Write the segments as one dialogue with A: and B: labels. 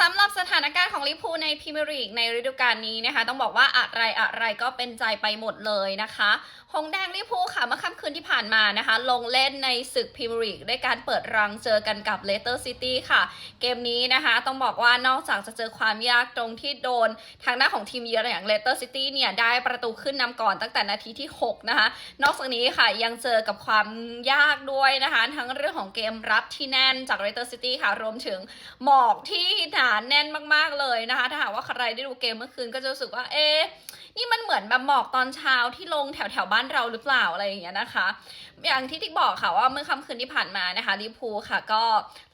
A: สำหรับสถานการณ์ของลิเวอร์พูลในพรีเมียร์ลีกในฤดูกาลนี้นะคะ ต้องบอกว่าอะไรอะไรก็เป็นใจไปหมดเลยนะคะ หงแดงลิพูค่ะเมื่อค่ำคืนที่ผ่านมานะคะ ลงเล่นในศึกพรีเมียร์ลีกด้วยการเปิดรังเจอกันกับเลสเตอร์ซิตี้ค่ะ เกมนี้นะคะ ต้องบอกว่านอกจากจะเจอความยากตรงที่โดน ทางด้านของทีมเยือนอย่างเลสเตอร์ซิตี้เนี่ย ได้ประตูขึ้นนำก่อนตั้งแต่นาทีที่ 6 นะคะ นอกจากนี้ค่ะยังเจอกับความยากด้วยนะคะ ทั้งเรื่องของเกมรับที่แน่นจากเลสเตอร์ซิตี้ค่ะรวมถึงหมอกที่หนาแน่นมากๆเลยนะคะ ถ้าหากว่าใครได้ดูเกมเมื่อคืนก็จะรู้สึกว่าเอ๊ะ นี่มันเหมือนแบบหมอกตอนเช้าที่ลงแถวแถวบ้านเราหรือเปล่าอะไรอย่างเงี้ยนะคะ อย่างที่ติ๊กบอกค่ะว่าเมื่อค่ำคืนที่ผ่านมานะคะลิพูค่ะก็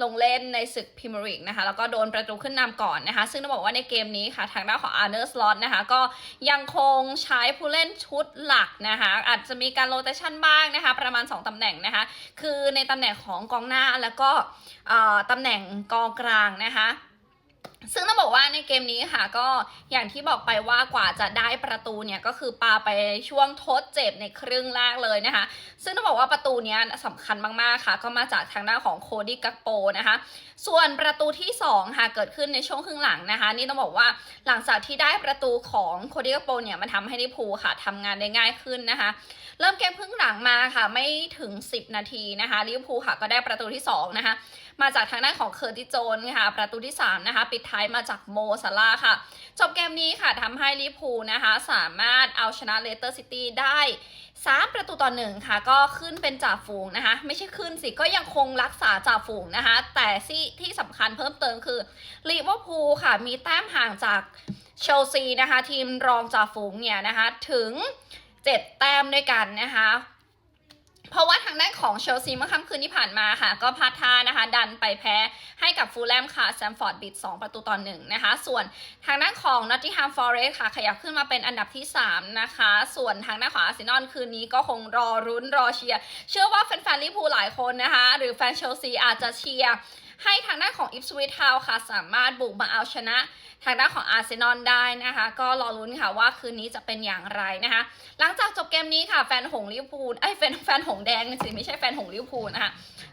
A: ลงเล่นในศึกพรีเมียร์ลีกนะคะแล้วก็โดนประตูขึ้นนำก่อนนะคะ ซึ่งต้องบอกว่าในเกมนี้ค่ะทางด้านของอาร์เนอร์สล็อตนะคะก็ยังคงใช้ผู้เล่นชุดหลักนะคะอาจจะมีการโรเตชันบ้างนะคะประมาณ 2ตำแหน่งนะคะ คือในตำแหน่งของกองหน้าแล้วก็ตำแหน่งกองกลางนะคะ ซึ่งต้องบอกว่าในเกมนี้ค่ะก็อย่างที่บอกไปว่ากว่าจะได้ประตูเนี่ยก็คือปาไปช่วงทดเจ็บในครึ่งแรกเลยนะคะ ซึ่งต้องบอกว่าประตูเนี้ยสำคัญมากๆค่ะ ก็มาจากทางด้านของโคดี้กักโปนะคะ ส่วนประตูที่2ค่ะเกิดขึ้นในช่วงครึ่งหลังนะคะ นี่ต้องบอกว่าหลังจากที่ได้ประตูของโคดี้กักโปเนี่ยมันทำให้ลิพูค่ะทำงานได้ง่ายขึ้นนะคะ เริ่มเกมครึ่งหลังมาค่ะไม่ถึง 10 นาทีนะคะลิเวอร์พูลค่ะก็ได้ประตูที่ 2 นะคะ มาจากทางด้านของเคอร์ติโจนค่ะ ประตูที่ 3 นะคะ ปิดท้ายมาจากโมซาลาค่ะ จบเกมนี้ค่ะทำให้ลิเวอร์พูลนะคะ สามารถเอาชนะเลสเตอร์ซิตี้ได้3ประตูต่อหนึ่งค่ะ ก็ขึ้นเป็นจ่าฝูงนะคะ ไม่ใช่ขึ้นสิก็ยังคงรักษาจ่าฝูงนะคะ แต่ที่ที่สำคัญเพิ่มเติมคือลิเวอร์พูลค่ะมีแต้มห่างจากเชลซีนะคะ ทีมรองจ่าฝูงเนี่ยนะคะ ถึง 7 แต้มด้วยกันนะคะ เพราะว่าทางด้านของเชลซีเมื่อค่ำคืนที่ผ่านมาค่ะ ก็พลาดท่านะคะ ดันไปแพ้ให้กับฟูลแลมค่ะแซมฟอร์ดบิด2ประตูต่อหนึ่งนะคะ ส่วนทางด้านของนอตติงแฮมฟอเรสค่ะ ขยับขึ้นมาเป็นอันดับที่ 3 นะคะ ส่วนทางด้านของอาร์เซนอลคืนนี้ก็คงรอรุ้นรอเชียร์ เชื่อว่าแฟนๆลิเวอร์พูลหลายคนนะคะ หรือแฟนเชลซีอาจจะเชียร์ ให้ทางด้านของอิฟสวิทเฮาค่ะ สามารถบุกมาเอาชนะทางด้านของอาร์เซนอลได้นะคะ ก็รอลุ้นค่ะว่าคืนนี้จะเป็นอย่างไรนะคะ หลังจากจบเกมนี้ค่ะแฟนหงลิวพูลไอ้แฟนแฟนหงแดงสิไม่ใช่แฟนหงลิวพูลนะคะ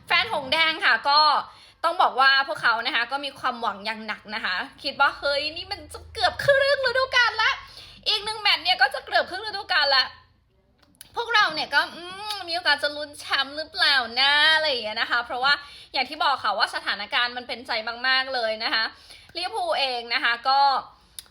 A: แฟนหงแดงค่ะก็ต้องบอกว่าพวกเขานะคะก็มีความหวังอย่างหนักนะคะ คิดว่าเฮ้ยนี่มันจะเกือบครึ่งฤดูกาลละอีกหนึ่งแมตช์เนี่ยก็จะเกือบครึ่งฤดูกาลละพวกเราเนี่ยก็มมีโอกาสจะลุ้นแชมป์หรือเปล่านะอะไรอย่างเงี้ยนะคะ เพราะว่า อย่างที่บอกค่ะว่าสถานการณ์มันเป็นใจมาก ๆ เลยนะคะลิเวอร์พูลเองนะคะก็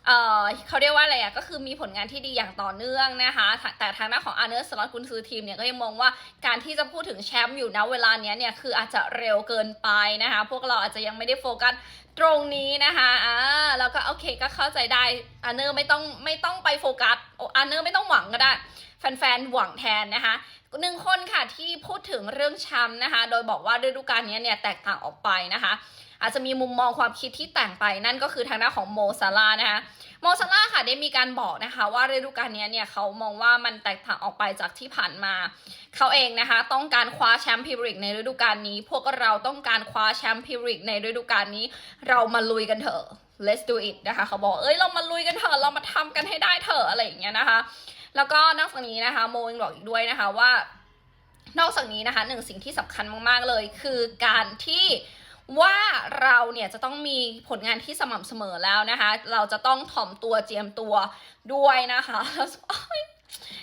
A: เออเขาเรียกว่าอะไรอะก็คือมีผลงานที่ดีอย่างต่อเนื่องนะคะ แต่แต่ทางด้านของอาร์เนอร์สล็อตกุนซือทีมเนี่ยก็ยังมองว่าการที่จะพูดถึงแชมป์อยู่นะเวลาเนี้ยเนี่ยคืออาจจะเร็วเกินไปนะคะ พวกเราอาจจะยังไม่ได้โฟกัสตรงนี้นะคะอ่าแล้วก็โอเคก็เข้าใจได้อาร์เนอร์ไม่ต้องไม่ต้องไปโฟกัสอาร์เนอร์ไม่ต้องหวังก็ได้ แฟนๆ หวังแทนนะคะหนึ่งคนค่ะที่พูดถึงเรื่องชมป์นะคะ โดยบอกว่าฤดูกาลนี้เนี่ยแตกต่างออกไปนะคะ อาจจะมีมุมมองความคิดที่แต่งไปนั่นก็คือทางด้านของโมซาลานะคะโมซาลาค่ะได้มีการบอกนะคะ ว่าฤดูกาลนี้เนี่ยเขามองว่ามันแตกต่างออกไปจากที่ผ่านมา เขาเองนะคะ ต้องการคว้าแชมป์พรีเมียร์ลีกในฤดูกาลนี้ พวกเราต้องการคว้าแชมป์พรีเมียร์ลีกในฤดูกาลนี้ เรามาลุยกันเถอะ let's do it นะคะเขาบอกเอ้ยเรามาลุยกันเถอะเรามาทำกันให้ได้เถอะอะไรอย่างเงี้ยนะคะ แล้วก็นอกจากนี้นะคะโมยังบอกอีกด้วยนะคะว่านอกจากนี้นะคะหนึ่งสิ่งที่สำคัญมากๆเลยคือการที่ว่าเราเนี่ยจะต้องมีผลงานที่สม่ำเสมอแล้วนะคะ เราจะต้องถ่อมตัวเจียมตัวด้วยนะคะ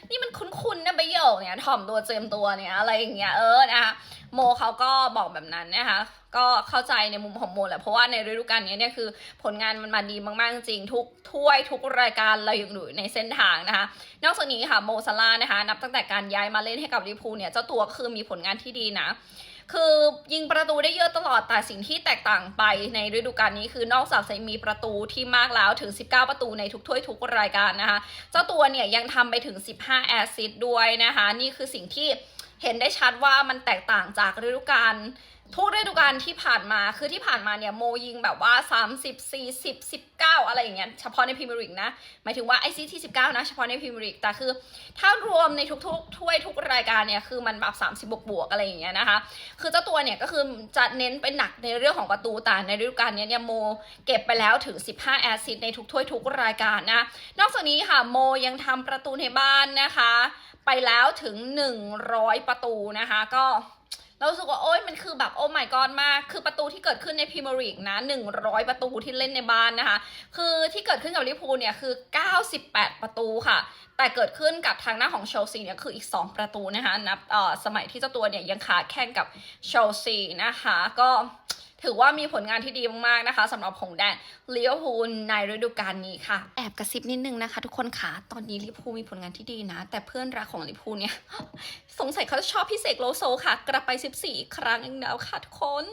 A: นี่มันคุ้นๆนะใบเหี่ยวเนี่ยถ่อมตัวเจียมตัวเนี่ยอะไรอย่างเงี้ยเออนะคะโมเขาก็บอกแบบนั้นนะคะก็เข้าใจในมุมของโมแหละเพราะว่าในฤดูกาลนี้เนี่ยคือผลงานมันมาดีมากๆจริงทุกถ้วยทุกรายการเราอยู่ในเส้นทางนะคะ นอกจากนี้ค่ะโมซาลานะคะ นับตั้งแต่การย้ายมาเล่นให้กับลิพูเนี่ยเจ้าตัวคือมีผลงานที่ดีนะ คือยิงประตูได้เยอะตลอดแต่สิ่งที่แตกต่างไปในฤดูกาลนี้คือนอกจากจะมีประตูที่มากแล้วถึง 19 ประตูในทุกถ้วยทุกรายการนะคะเจ้าตัวเนี่ยยังทำไปถึง 15 แอสซิสด้วยนะคะ นี่คือสิ่งที่เห็นได้ชัดว่ามันแตกต่างจากฤดูกาล ทุกฤดูกาลที่ผ่านมาคือที่ผ่านมาเนี่ยโมยิงแบบว่า 30 40 19 อะไรอย่างเงี้ยเฉพาะในพรีเมียร์ลีกนะ หมายถึงว่าไอซีที่ 19 นะเฉพาะในพรีเมียร์ลีกแต่คือ ถ้ารวมในทุกๆถ้วยทุกรายการเนี่ยคือมันแบบ30บวกบวกอะไรอย่างเงี้ยนะคะ คือเจ้าตัวเนี่ยก็คือจะเน้นเป็นหนักในเรื่องของประตูแต่ในฤดูกาลเนี้ยเนี่ยโมเก็บไปแล้วถึง 15 แอสซิสในทุกถ้วยทุกรายการนะ นอกจากนี้ค่ะโมยังทำประตูในบ้านนะคะ ไปแล้วถึง 100 ประตูนะคะก็ เรารู้สึกว่าโอ้ยมันคือแบบโอ้ my god มาก คือประตูที่เกิดขึ้นในพรีเมียร์ลีกนะ100 ประตูที่เล่นในบ้านนะคะ คือที่เกิดขึ้นกับลิเวอร์พูลเนี่ยคือ 98 ประตูค่ะ แต่เกิดขึ้นกับทางหน้าของเชลซีเนี่ยคืออีก 2 ประตูนะคะนับต่อสมัยที่เจ้าตัวเนี่ยยังขาดแข่งกับเชลซีนะคะ ก็ ถือว่ามีผลงานที่ดีมากๆนะคะสำหรับหงแดงลิเวอร์พูลในฤดูกาลนี้ค่ะ แอบกระซิบนิดนึงนะคะ ทุกคนค่ะตอนนี้ลิเวอร์พูลมีผลงานที่ดีนะ แต่เพื่อนรักของลิเวอร์พูลเนี่ยสงสัยเขาจะชอบพี่เสกโลโซค่ะ กลับไป 14 ครั้งอีกแล้วค่ะทุกคน